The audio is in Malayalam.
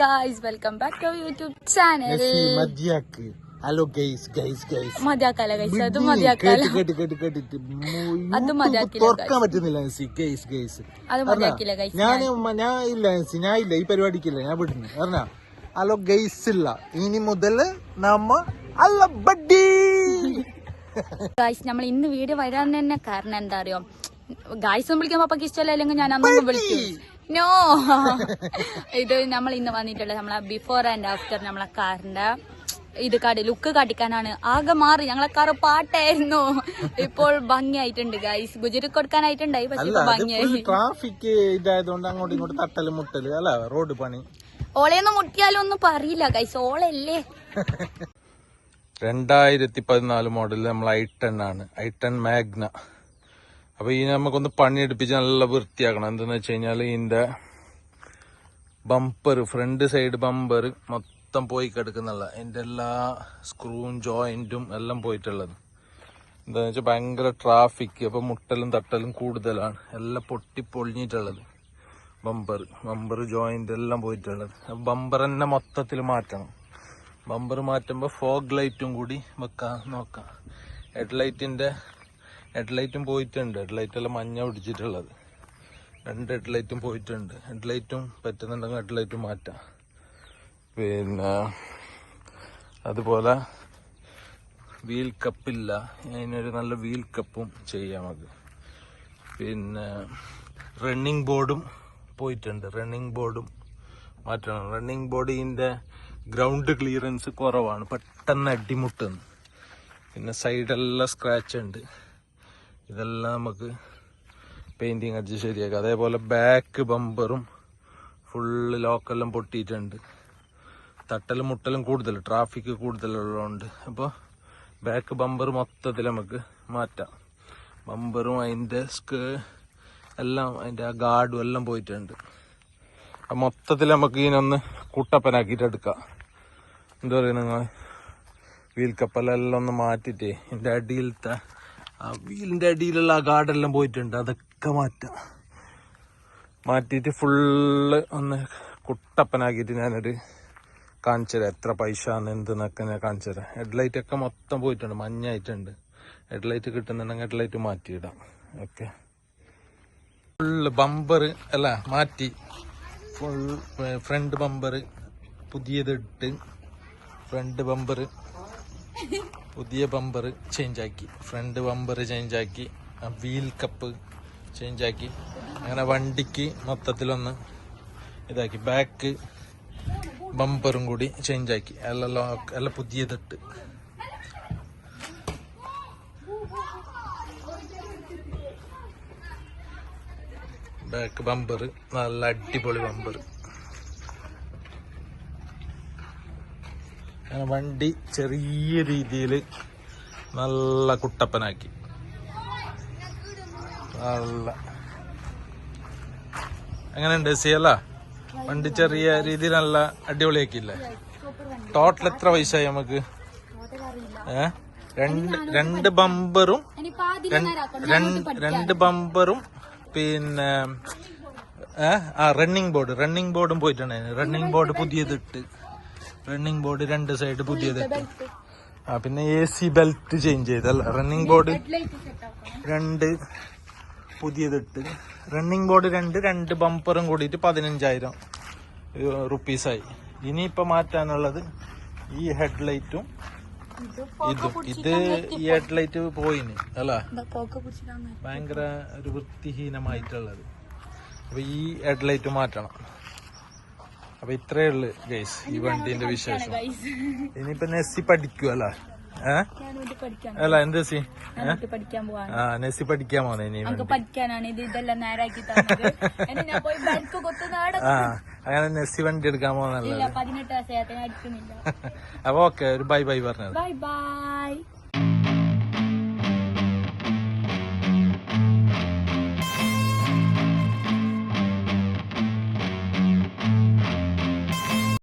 Guys welcome back to YouTube channel മതിയാക്ക് hello guys guys guys മതിയാക്കാല ഗൈസ് അത് മതിയാക്കാല കേട്ട് കേട്ട് കേട്ട് കേട്ടിട്ട്. അത് മതിയാക്കില്ല, തുറക്കാൻ പറ്റുന്നില്ല മെസ്സി ഗൈസ് ഗൈസ് അത് മതിയാക്കില്ല ഗൈസ് ഞാൻ ഞാൻ ഇല്ല മെസ്സി ഞാൻ ഇല്ല ഈ പരിപാടിക്കില്ല. ഞാൻ വിടുന്നു. പറഞ്ഞാ ഹലോ ഗൈസ് ഇല്ല. ഇനി മുതൽ നമ്മ അല്ല ബഡ്ഡി ഗൈസ് നമ്മൾ ഇന്ന് വീഡിയോ വരാൻ തന്നെ കാരണം എന്താ അറിയോ? ഗൈസ് വിളിക്കാൻ പപ്പക്ക് ഇഷ്ടമല്ല അല്ലെങ്കിൽ ഞാൻ അന്നൊന്നും വിളിക്കും നോ ഇത് നമ്മൾ ഇന്ന് വന്നിട്ടുള്ളത് നമ്മളെ ബിഫോർ ആൻഡ് ആഫ്റ്റർ നമ്മളെ കാറിന്റെ ഇത് കാട്ടി ലുക്ക് കാട്ടിക്കാനാണ് ആകെ മാറി. ഞങ്ങളെ കാറ് പാട്ടായിരുന്നു. ഇപ്പോൾ ഭംഗിയായിട്ടുണ്ട് ഗൈസ് ഗുജറി കൊടുക്കാനായിട്ടുണ്ടായി പക്ഷെ ഭംഗിയായി. ട്രാഫിക് ഇതായതുകൊണ്ട് അങ്ങോട്ടും ഇങ്ങോട്ട് തട്ടൽ മുട്ടൽ അല്ല റോഡ് പണി. ഓളയൊന്നും മുട്ടിയാലും ഒന്നും പറയില്ല ഗൈസ് ഓളല്ലേ? രണ്ടായിരത്തി പതിനാല് മോഡൽ നമ്മൾ ഐ ടെൻ ആണ്. ഐ ടെൻ മാഗ്ന അപ്പൊ ഈ നമുക്കൊന്ന് പണിയെടുപ്പിച്ച് നല്ല വൃത്തിയാക്കണം. എന്താന്ന് വെച്ച് കഴിഞ്ഞാൽ ഇതിന്റെ ബമ്പർ ഫ്രണ്ട് സൈഡ് ബമ്പർ മൊത്തം പോയി കിടക്കുന്നുള്ള എന്റെ എല്ലാ സ്ക്രൂവും ജോയിന്റും എല്ലാം പോയിട്ടുള്ളത്. എന്താന്ന് വെച്ചാൽ ഭയങ്കര ട്രാഫിക് അപ്പൊ മുട്ടലും തട്ടലും കൂടുതലാണ്. എല്ലാം പൊട്ടി പൊളിഞ്ഞിട്ടുള്ളത് ബമ്പർ ബമ്പർ ജോയിന്റ് എല്ലാം പോയിട്ടുള്ളത്. ബമ്പർ തന്നെ മൊത്തത്തിൽ മാറ്റണം. ബമ്പർ മാറ്റുമ്പോൾ ഫോഗ് ലൈറ്റും കൂടി വെക്കാം നോക്കാം. ഹെഡ്ലൈറ്റിന്റെ ഹെഡ്ലൈറ്റും പോയിട്ടുണ്ട്. ഹെഡ്ലൈറ്റ് എല്ലാം മഞ്ഞ പിടിച്ചിട്ടുള്ളത്. രണ്ട് ഹെഡ്ലൈറ്റും പോയിട്ടുണ്ട്. ഹെഡ്ലൈറ്റും പറ്റുന്നുണ്ടെങ്കിൽ ഹെഡ്ലൈറ്റും മാറ്റാം. പിന്നെ അതുപോലെ വീൽ കപ്പില്ല അതിനൊരു നല്ല വീൽ കപ്പും ചെയ്യാം നമുക്ക് പിന്നെ റണ്ണിങ് ബോർഡും പോയിട്ടുണ്ട്. റണ്ണിങ് ബോർഡും മാറ്റണം. റണ്ണിങ് ബോർഡിന്റെ ഗ്രൗണ്ട് ക്ലിയറൻസ് കുറവാണ്. പെട്ടെന്ന് അടിമുട്ടുന്നു. പിന്നെ സൈഡെല്ലാം സ്ക്രാച്ച് ഉണ്ട്. ഇതെല്ലാം നമുക്ക് പെയിന്റിങ് അടിച്ച് ശരിയാക്കാം. അതേപോലെ ബാക്ക് ബമ്പറും ഫുള്ള് ലോക്കെല്ലാം പൊട്ടിയിട്ടുണ്ട്. തട്ടലും മുട്ടലും കൂടുതൽ ട്രാഫിക് കൂടുതലുള്ളതുകൊണ്ട്. അപ്പോൾ ബാക്ക് ബമ്പർ മൊത്തത്തിൽ നമുക്ക് മാറ്റാം. ബമ്പറും അതിന്റെ സ്കേ എല്ലാം അതിന്റെ ആ ഗാർഡും എല്ലാം പോയിട്ടുണ്ട്. അപ്പം മൊത്തത്തിൽ നമുക്ക് ഇതിനൊന്ന് കുട്ടപ്പനാക്കിയിട്ട് എടുക്കാം. എന്താ പറയുക നിങ്ങൾ? വീൽ കപ്പലെല്ലാം ഒന്ന് മാറ്റിയിട്ടേ എന്റെ അടിയിലത്തെ ആ വീലിന്റെ അടിയിലുള്ള ആ ഗാർഡെല്ലാം പോയിട്ടുണ്ട്. അതൊക്കെ മാറ്റാം. മാറ്റിയിട്ട് ഫുള്ള് ഒന്ന് കുട്ടപ്പനാക്കിയിട്ട് ഞാനൊരു കാണിച്ചു തരാം എത്ര പൈസ ആണ് എന്തെന്നൊക്കെ ഞാൻ കാണിച്ചു തരാം ഹെഡ്ലൈറ്റ് ഒക്കെ മൊത്തം പോയിട്ടുണ്ട്. മഞ്ഞായിട്ടുണ്ട്. ഹെഡ്ലൈറ്റ് കിട്ടുന്നുണ്ടെങ്കിൽ ഹെഡ്ലൈറ്റ് മാറ്റിയിടാം. ഓക്കെ. ഫുള്ള് ബമ്പർ അല്ല മാറ്റി. ഫുൾ ഫ്രണ്ട് ബമ്പർ പുതിയതിട്ട് ഫ്രണ്ട് ബമ്പർ പുതിയ ബമ്പർ ചേഞ്ച് ആക്കി ഫ്രണ്ട് ബമ്പർ ചേഞ്ച് ആക്കി വീൽ കപ്പ് ചേഞ്ച് ആക്കി അങ്ങനെ വണ്ടിക്ക് മൊത്തത്തിലൊന്ന് ഇതാക്കി. ബാക്ക് ബമ്പറും കൂടി ചേഞ്ച് ആക്കി അല്ല ലോക്ക് അല്ല പുതിയതിട്ട്. ബാക്ക് ബമ്പർ നല്ല അടിപൊളി ബമ്പർ അങ്ങനെ വണ്ടി ചെറിയ രീതിയിൽ നല്ല കുട്ടപ്പനാക്കി. നല്ല. എങ്ങനെയുണ്ട് സി അല്ല വണ്ടി ചെറിയ രീതിയിൽ നല്ല അടിപൊളിയാക്കിയില്ലേ? ടോട്ടൽ എത്ര പൈസയായി നമുക്ക്? ഏ? രണ്ട് രണ്ട് ബമ്പറും രണ്ട് ബമ്പറും പിന്നെ ആ റണ്ണിങ് ബോർഡ് റണ്ണിങ് ബോർഡും പോയിട്ടുണ്ടായിരുന്നു റണ്ണിങ് ബോർഡ് പുതിയതിട്ട് റണ്ണിങ് ബോർഡ് രണ്ട് സൈഡ് പുതിയത്. ആ പിന്നെ എ സി ബെൽറ്റ് ചേഞ്ച് ചെയ്തല്ല റണ്ണിങ് ബോർഡ് രണ്ട് പുതിയതിട്ട് റണ്ണിങ് ബോർഡ് രണ്ട് രണ്ട് ബമ്പറും കൂടിയിട്ട് പതിനഞ്ചായിരം റുപ്പീസായി ഇനിയിപ്പോ മാറ്റാനുള്ളത് ഈ ഹെഡ്ലൈറ്റും ഇതും ഇത്. ഈ ഹെഡ്ലൈറ്റ് പോയിന് അല്ല? ഭയങ്കര ഒരു വൃത്തിഹീനമായിട്ടുള്ളത്. അപ്പൊ ഈ ഹെഡ് ലൈറ്റ് മാറ്റണം. അപ്പൊ ഇത്രേ ഉള്ളു ഗൈസ് ഈ വണ്ടിന്റെ വിശേഷം. ഇനിയിപ്പൊ നെസ്സി പഠിക്കൂ. അല്ല എന്ത് അല്ല എന്ത് സി ആ നെസ്സി പഠിക്കാൻ പോന്നെ ഇനി ആ അങ്ങനെ നെസ്സി വണ്ടി എടുക്കാൻ പോകുന്നല്ലേ അപ്പൊ ഓക്കെ ഒരു ബൈ ബൈ പറഞ്ഞത്. Bye bye